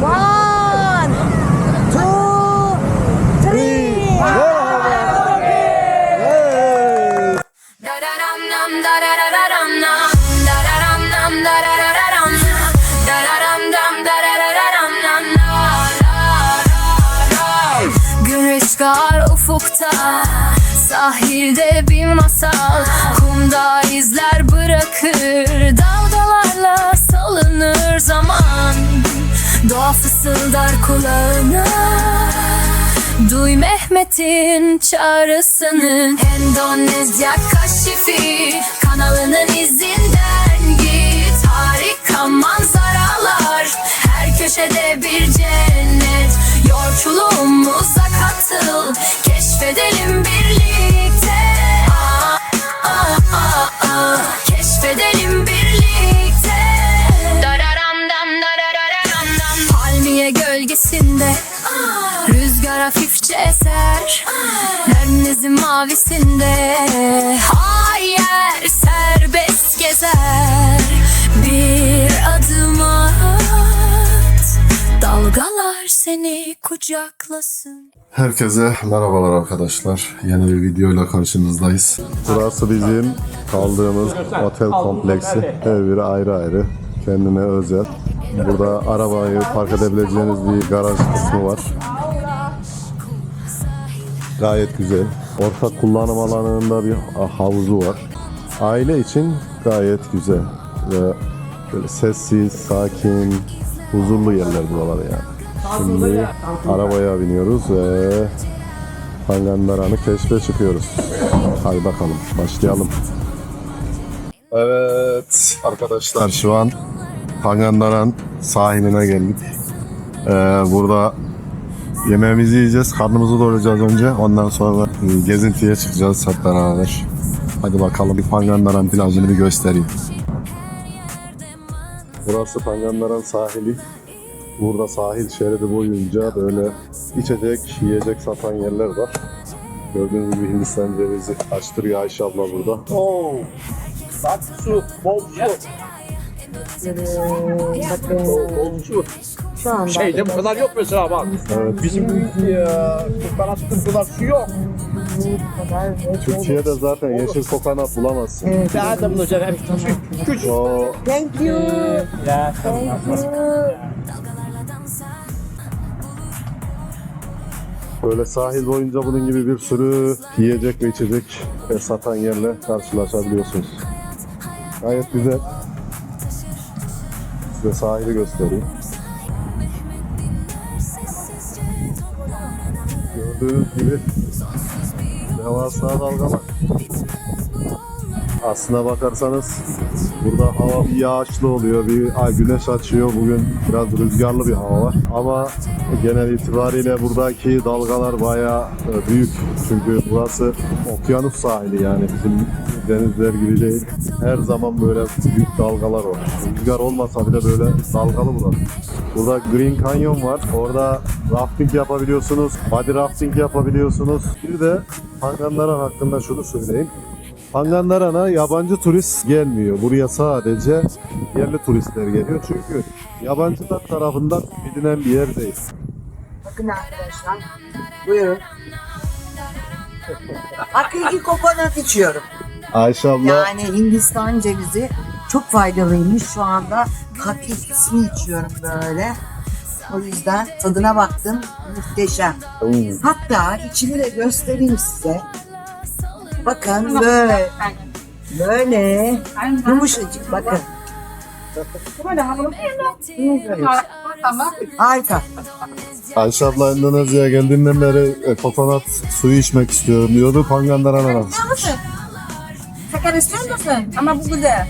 One, two, three. Da-da-dum-dum, da-da-da-da-dum-dum. Da-da-dum-dum, da-da-da-da-dum. Da-da-dum-dum, da-da-da-da-dum-dum. Da-da-da-da. Gün rüzgar ufukta Sahilde bir masal Kumda izler bırakır Doğa fısıldar kulağına. Duy Mehmet'in çağrısını. Endonezya kaşifi kanalının izinden git. Harika manzaralar her köşede bir cennet. Yolculuğumuza katıl keşfedelim birlikte. Aa, aa, aa, aa, Keşfedelim birlikte Palmiye gölgesinde Rüzgar hafifçe eser Denizin mavisinde Hayır serbest gezer Bir adım at Dalgalar seni kucaklasın Herkese merhabalar arkadaşlar. Yeni bir videoyla karşınızdayız. Burası bizim kaldığımız otel kompleksi. Her biri ayrı ayrı. Kendine özel. Burada arabayı park edebileceğiniz bir garaj kısmı var. Gayet güzel. Ortak kullanım alanında bir havuzu var. Aile için gayet güzel. Ve böyle sessiz, sakin, huzurlu yerler buralar yani. Şimdi arabaya biniyoruz ve Pangandaran'ı keşfe çıkıyoruz. Hadi bakalım başlayalım. Evet arkadaşlar şu an Pangandaran sahiline geldik. Ee, burada yemeğimizi yiyeceğiz, karnımızı doyuracağız önce. Ondan sonra e, gezintiye çıkacağız hep beraber. Hadi bakalım bir Pangandaran plajını bir göstereyim. Burası Pangandaran sahili. Burada sahil şeridi boyunca böyle içecek, yiyecek satan yerler var. Gördüğünüz gibi Hindistan cevizi açtırıyor Ayşe abla burada. Oo. Bak su, bol su. Bakın Bol su. şu anda Şeyde bu kadar yok mesela bak. Evet. Bizim Kurtarat'ta bu kadar su yok. Türkiye'de zaten yeşil kokonat bulamazsın. Evet. Ne adamın hocam? Küçük. Thank you. Ya. Thank you. böyle sahil boyunca bunun gibi bir sürü yiyecek ve içecek e, satan yerle karşılaşabiliyorsunuz. Gayet güzel. Size sahili göstereyim. Gördüğünüz gibi devasa dalgalar. Aslına bakarsanız burada hava bir yağışlı oluyor, bir ay güneş açıyor. Bugün biraz rüzgarlı bir hava var. Ama genel itibariyle buradaki dalgalar bayağı e, büyük. Çünkü burası okyanus sahili yani bizim denizler gibi değil. Her zaman böyle büyük dalgalar var. Rüzgar olmasa bile böyle dalgalı burası. Burada Green Canyon var. Orada rafting yapabiliyorsunuz. Body rafting yapabiliyorsunuz. Bir de Pangandaran hakkında şunu söyleyeyim. Pangandaran'a yabancı turist gelmiyor. Buraya sadece yerli turistler geliyor. Çünkü yabancılar tarafından bilinen bir yer değil. Bakın arkadaşlar. Buyurun. Hakiki kokonat içiyorum. Ayşe abla Yani Hindistan cevizi çok faydalıymış. Şu anda hakikisini içiyorum böyle. O yüzden tadına baktım. Muhteşem. Hmm, Hatta içini de göstereyim size. Bakın böyle. Böyle. Yumuşacık bakın. Harika. Ayşe abla Endonezya'ya geldiğinden beri e, kokonat suyu içmek istiyorum diyordu. Pangandaran aramış. Şeker istiyor musun? Ama bu güzel.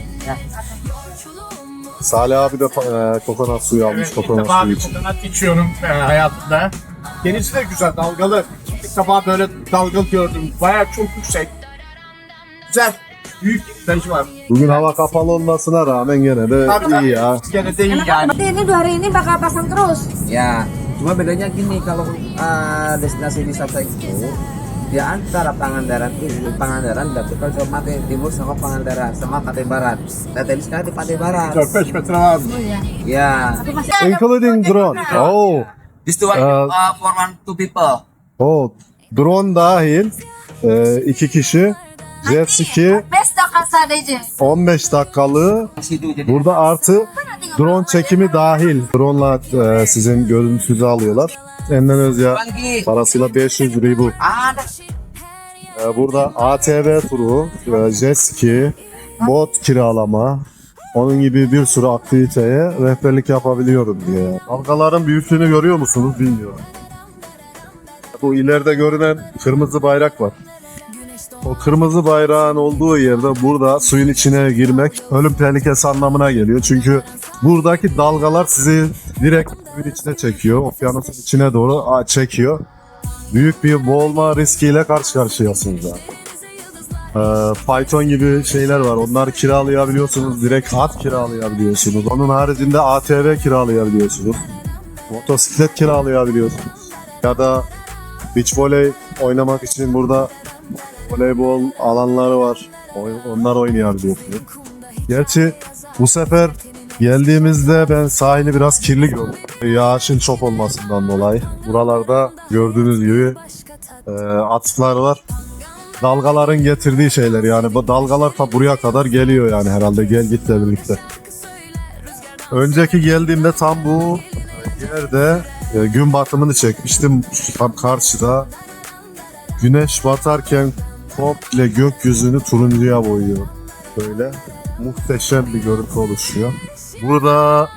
Salih abi de e, kokonat suyu almış. İlk Kokonat defa suyu bir için. kokonat içiyorum e, hayatımda. Denizi de güzel, dalgalı. İlk defa böyle dalgalı gördüm. Bayağı çok yüksek. Güzel. Büyük bir plajı var. Bugün hava kapalı olmasına rağmen gene de iyi ya. Gene de iyi yani. Tapi ini dua hari ini bakal pasang terus. Ya, cuma bedanya gini kalau uh, destinasi wisata itu di antara Pangandaran Pangandaran dan kita cuma di timur sama Pangandaran sama Pantai Barat. Dan tadi sekarang di Pantai Barat. 4-5 metre var? Ya. Including drone. Oo. This two one Uh, uh, for one two people. O drone dahil e, iki kişi jet ski Best dakika sadece. 15 dakikalığı burada artı drone çekimi dahil. Drone'la e, sizin görüntünüzü alıyorlar. Endonezya Lagi. parasıyla 500 ribu. Ada. E, burada ATV turu, e, jet ski, bot kiralama, onun gibi bir sürü aktiviteye rehberlik yapabiliyorum diye. Dalgaların büyüklüğünü görüyor musunuz bilmiyorum. Bu ileride görünen kırmızı bayrak var. O kırmızı bayrağın olduğu yerde burada suyun içine girmek ölüm tehlikesi anlamına geliyor. Çünkü buradaki dalgalar sizi direkt suyun içine çekiyor. Okyanusun içine doğru çekiyor. Büyük bir boğulma riskiyle karşı karşıyasınız. Ee, Python gibi şeyler var. Onları kiralayabiliyorsunuz. Direkt at kiralayabiliyorsunuz. Onun haricinde ATV kiralayabiliyorsunuz. Motosiklet kiralayabiliyorsunuz. Ya da beach voley oynamak için burada voleybol alanları var. Onlar oynayabiliyorsunuz. Gerçi bu sefer geldiğimizde ben sahili biraz kirli gördüm. Yağışın çok olmasından dolayı. Buralarda gördüğünüz gibi e, atıklar var. Dalgaların getirdiği şeyler yani bu dalgalar ta buraya kadar geliyor yani herhalde gel gitle birlikte. Önceki geldiğimde tam bu yerde e, gün batımını çekmiştim. Tam karşıda güneş batarken komple gökyüzünü turuncuya boyuyor. Böyle muhteşem bir görüntü oluşuyor. Burada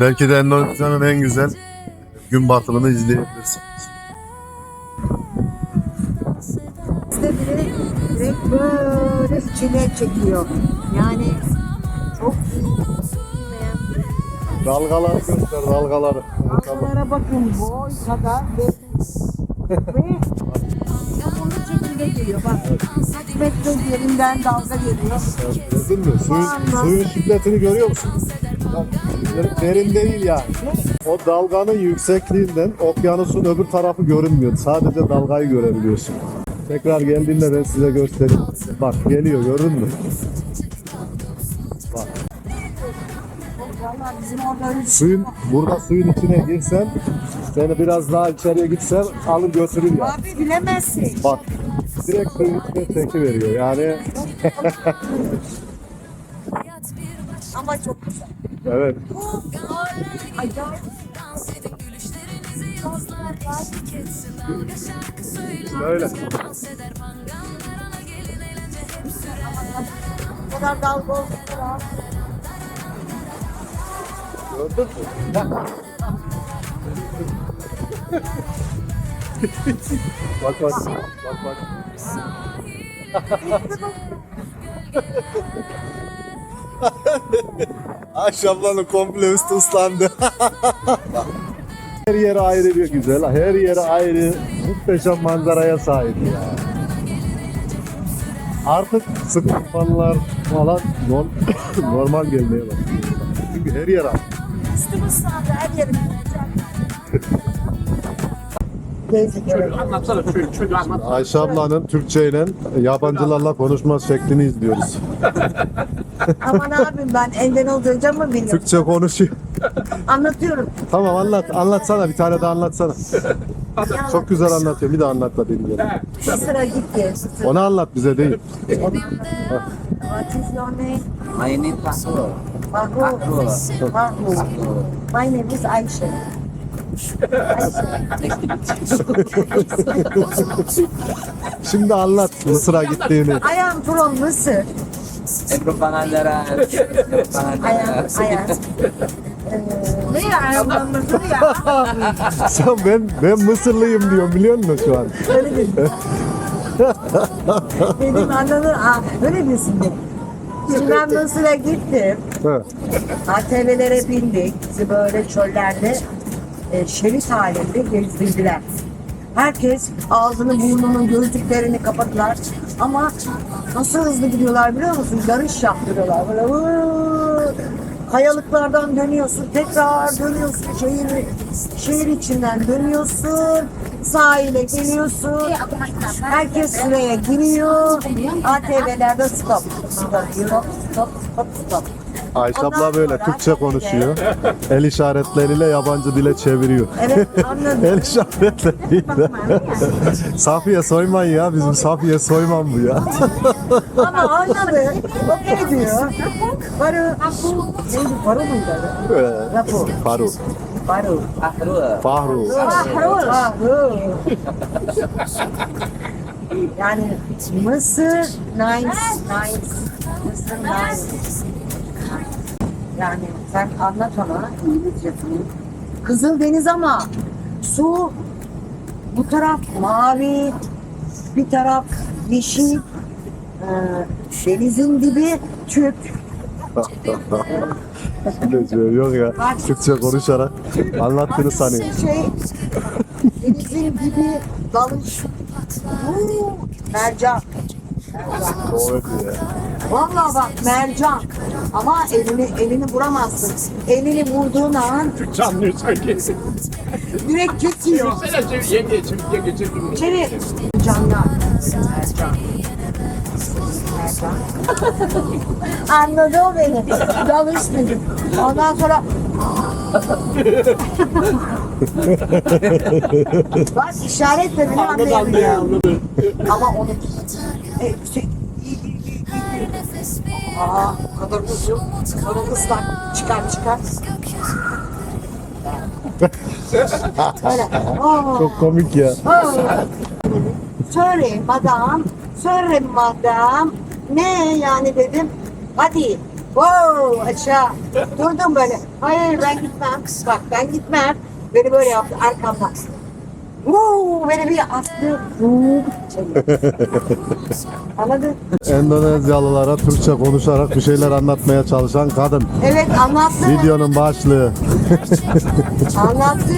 belki de Endonezya'nın en güzel gün batımını izleyebilirsiniz. Direkt, direkt böyle içine çekiyor. Yani çok. Dalgaları göster dalgaları. Dalgalara bakın boy kadar ve şekilde geliyor. Bak 100 metre yerinden dalga geliyor. Gördün mü? Suyun, suyun şiddetini görüyor musun? Bak, Derin değil yani. O dalganın yüksekliğinden okyanusun öbür tarafı görünmüyor. Sadece dalgayı görebiliyorsun. Tekrar geldiğinde ben size göstereyim. Bak geliyor gördün mü? Orada öyle Suyun, burada suyun içine girsen, seni biraz daha içeriye gitsen alır götürür ya. Abi bilemezsin. Bak direkt suyun içine çekiveriyor yani. Ama çok güzel. Evet. Acayip. Böyle. Kadar dalga. Gördün mü? bak bak. Bak bak. Akşamların komple üstü ıslandı. her yeri ayrı bir güzel. Her yeri ayrı muhteşem manzaraya sahip ya. Artık sıkıntılar falan norm- normal gelmeye başlıyor. Çünkü her yer ayrı. Üstümüz sağda her yerim. Ayşe ablanın Türkçe ile yabancılarla konuşma şeklini izliyoruz. Aman abim ben Endonezyaca mı biliyorum? Türkçe konuşuyor. Anlatıyorum. Tamam anlat, anlatsana bir tane daha anlatsana. Çok güzel anlatıyor. Bir de anlat da dinleyelim. Bir sıra gitti. Onu anlat bize değil. What is your name? My name. My name is Ayşe. Şimdi anlat Mısır'a gittiğini. I am from Mısır. Ebro I am. I am. Ne ya? Am Mısır ya. Sen ben ben Mısırlıyım diyorum biliyor musun şu an? Öyle. Benim anladın. Aa, öyle desin dedim. Şimdi ben Mısır'a gittim. He. ATV'lere bindik. Bizi böyle çöllerde e, şerit halinde gezdirdiler. Herkes ağzını burnunun gözlüklerini kapattılar. Ama nasıl hızlı gidiyorlar biliyor musun? Yarış yaptırıyorlar. Böyle kayalıklardan dönüyorsun. Tekrar dönüyorsun. Şehir, şehir içinden dönüyorsun. Sahile geliyorsun. Herkes sıraya giriyor. ATV'lerde. Stop, stop, stop, stop, stop. Ayşe Ondan abla böyle sonra Türkçe konuşuyor. El işaretleriyle yabancı dile çeviriyor. Evet anladım. El işaretleriyle. Safiye Soyman ya bizim Safiye Soyman bu ya. Ama anladı. Okey diyor. Baru. Neydi? Baru muydu? Rapu. Faru. Baru. Fahru. Fahru. Bahrul. Yani Mısır nice, nice. Mısır nice. Yani sen anlat ona İngilizcesini. Kızıl deniz ama su bu taraf mavi, bir taraf yeşil, ee, denizin dibi Türk. Ne diyor? Yok ya. Türkçe konuşarak anlattığını sanıyor. Şey, denizin dibi dalış. Mercan. Ya. Vallahi bak mercan. Ama elini elini vuramazsın. Elini vurduğun an Canlıyor sanki. direkt kesiyor. Sen de yenge çevirge geçirdim. İçeri canlar. Mercan. Mercan. Anladı o beni. Dalış. Ondan sonra Bak işaretle beni Anladı anladı anladı. Ama onu e, şey, Aa, o kadar uzun. Sonra ıslak. Çıkar çıkar. Öyle. Aa. Çok komik ya. Sorry madam, sorry madam. Ne yani dedim. Hadi. Wow aşağı. Durdum böyle. Hayır ben gitmem. Bak ben gitmem. Beni böyle yaptı arkamdan. Wow, beni bir içeri. Anladın? Endonezyalılara Türkçe konuşarak bir şeyler anlatmaya çalışan kadın. Evet anlattı. Videonun başlığı. Anlattı.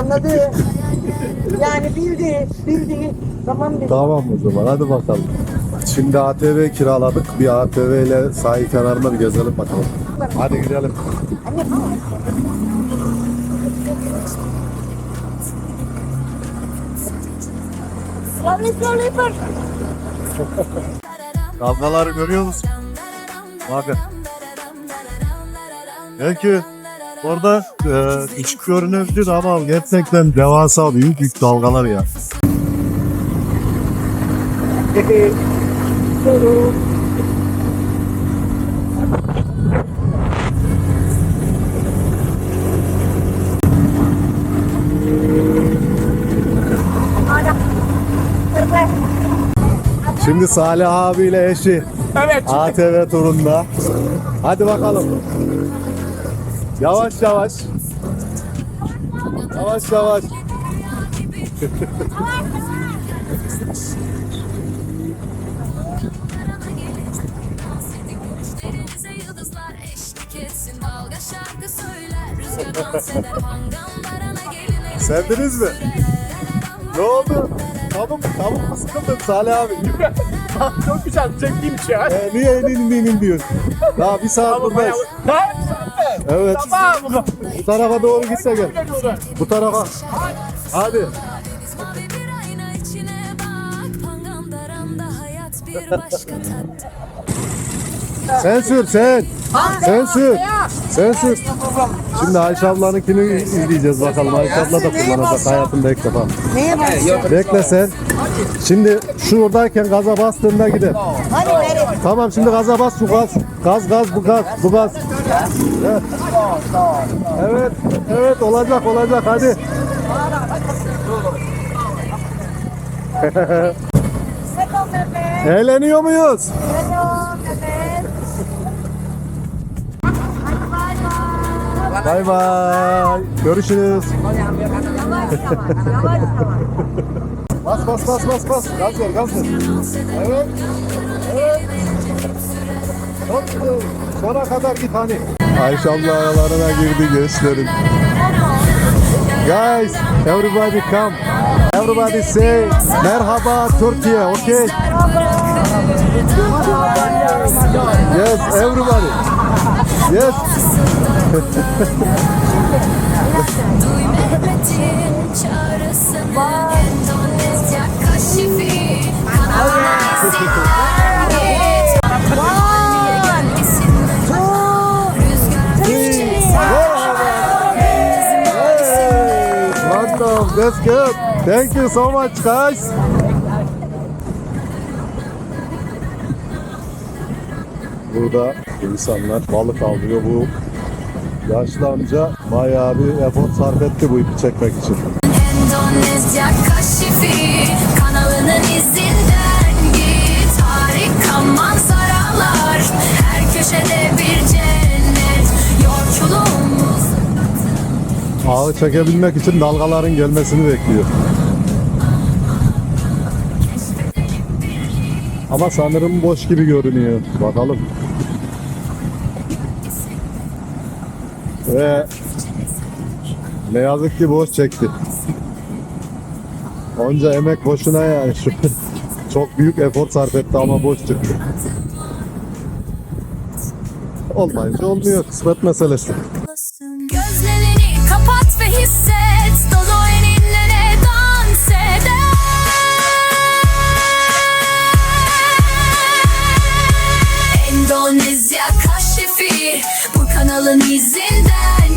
Anladı. Yani bildi. Bildi. Tamam dedi. Tamam o zaman hadi bakalım. Şimdi ATV kiraladık. Bir ATV ile sahil kenarında bir gezelim bakalım. Hadi gidelim. Dalgaları görüyor musun? Bakın. Belki orada e, küçük görünebilir ama gerçekten devasa büyük büyük dalgalar ya. Şimdi Salih abiyle eşi Evet. ATV turunda. Hadi bakalım. Yavaş yavaş. Yavaş yavaş. Sevdiniz mi? Ne oldu? Tavuk, tavuk mu sıkıldın Salih abi? Çok güzel zevkliymiş ya. Ee, niye inin inin diyor. Daha bir saat Tamam buradayız. bayağı. Ha? Evet. Tamam. Bu tarafa doğru gitse gel. Bu tarafa. Hadi. Bir ayna içine bak Pangandaran'da hayat bir başka tat Sen sür sen. Sen sür. Sen sür. Şimdi Ayşe ablanınkini izleyeceğiz bakalım. Ayşe abla da kullanacak hayatında ilk defa. Neye bak? Bekle sen. Şimdi şuradayken gaza bastığında gider. Hani nereye? Tamam şimdi gaza bas şu gaz. Gaz gaz bu gaz bu gaz. Evet. Evet, evet olacak olacak hadi. Eğleniyor muyuz? Bay bay. Görüşürüz. Bas bas bas bas bas. Gaz ver gaz ver. Evet. Evet. Güzel. Sona kadar git hani. Ayşe abla aralarına girdi gençlerin. Guys, everybody come. Everybody say merhaba Türkiye, okay? Yes, everybody. Yes. That's good. Thank you so much, guys. Burada insanlar balık avlıyor. Bu yaşlı amca bayağı bir efor sarf etti bu ipi çekmek için. Endonezya Kaşifi kanalının izinden git Harika manzaralar her köşede bir cennet Yolculuğumuz Ağı çekebilmek için dalgaların gelmesini bekliyor. Ama sanırım boş gibi görünüyor. Bakalım. Ve ne yazık ki boş çekti. Onca emek boşuna yani. Çok büyük efor sarf etti ama boş çıktı. Olmayınca olmuyor. Kısmet meselesi. Gözlerini kanalın izinden